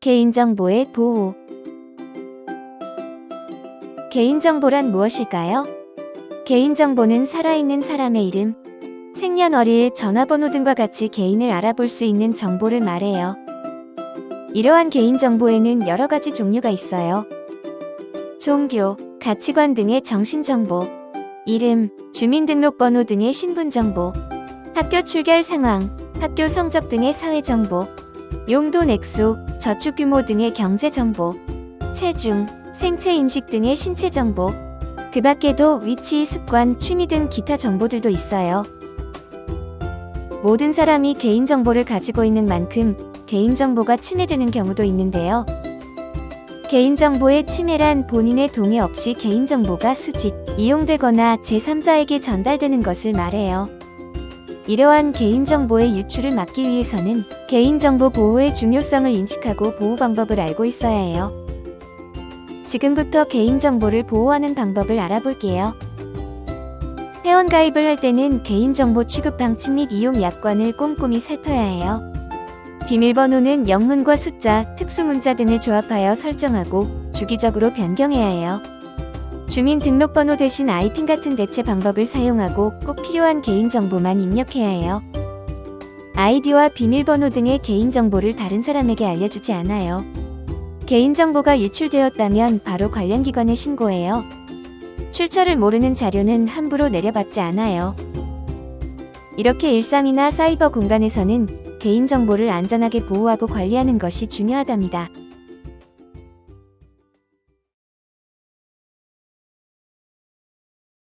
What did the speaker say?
개인정보의 보호. 개인정보란 무엇일까요? 개인정보는 살아있는 사람의 이름, 생년월일, 전화번호 등과 같이 개인을 알아볼 수 있는 정보를 말해요. 이러한 개인정보에는 여러 가지 종류가 있어요. 종교, 가치관 등의 정신정보, 이름, 주민등록번호 등의 신분정보, 학교 출결 상황, 학교 성적 등의 사회정보, 용돈 액수, 저축 규모 등의 경제 정보, 체중, 생체 인식 등의 신체 정보, 그 밖에도 위치, 습관, 취미 등 기타 정보들도 있어요. 모든 사람이 개인정보를 가지고 있는 만큼 개인정보가 침해되는 경우도 있는데요. 개인정보의 침해란 본인의 동의 없이 개인정보가 수집, 이용되거나 제3자에게 전달되는 것을 말해요. 이러한 개인정보의 유출을 막기 위해서는 개인정보 보호의 중요성을 인식하고 보호 방법을 알고 있어야 해요. 지금부터 개인정보를 보호하는 방법을 알아볼게요. 회원가입을 할 때는 개인정보 취급 방침 및 이용 약관을 꼼꼼히 살펴야 해요. 비밀번호는 영문과 숫자, 특수문자 등을 조합하여 설정하고 주기적으로 변경해야 해요. 주민등록번호 대신 아이핀 같은 대체 방법을 사용하고 꼭 필요한 개인정보만 입력해야 해요. 아이디와 비밀번호 등의 개인정보를 다른 사람에게 알려주지 않아요. 개인정보가 유출되었다면 바로 관련 기관에 신고해요. 출처를 모르는 자료는 함부로 내려받지 않아요. 이렇게 일상이나 사이버 공간에서는 개인정보를 안전하게 보호하고 관리하는 것이 중요하답니다.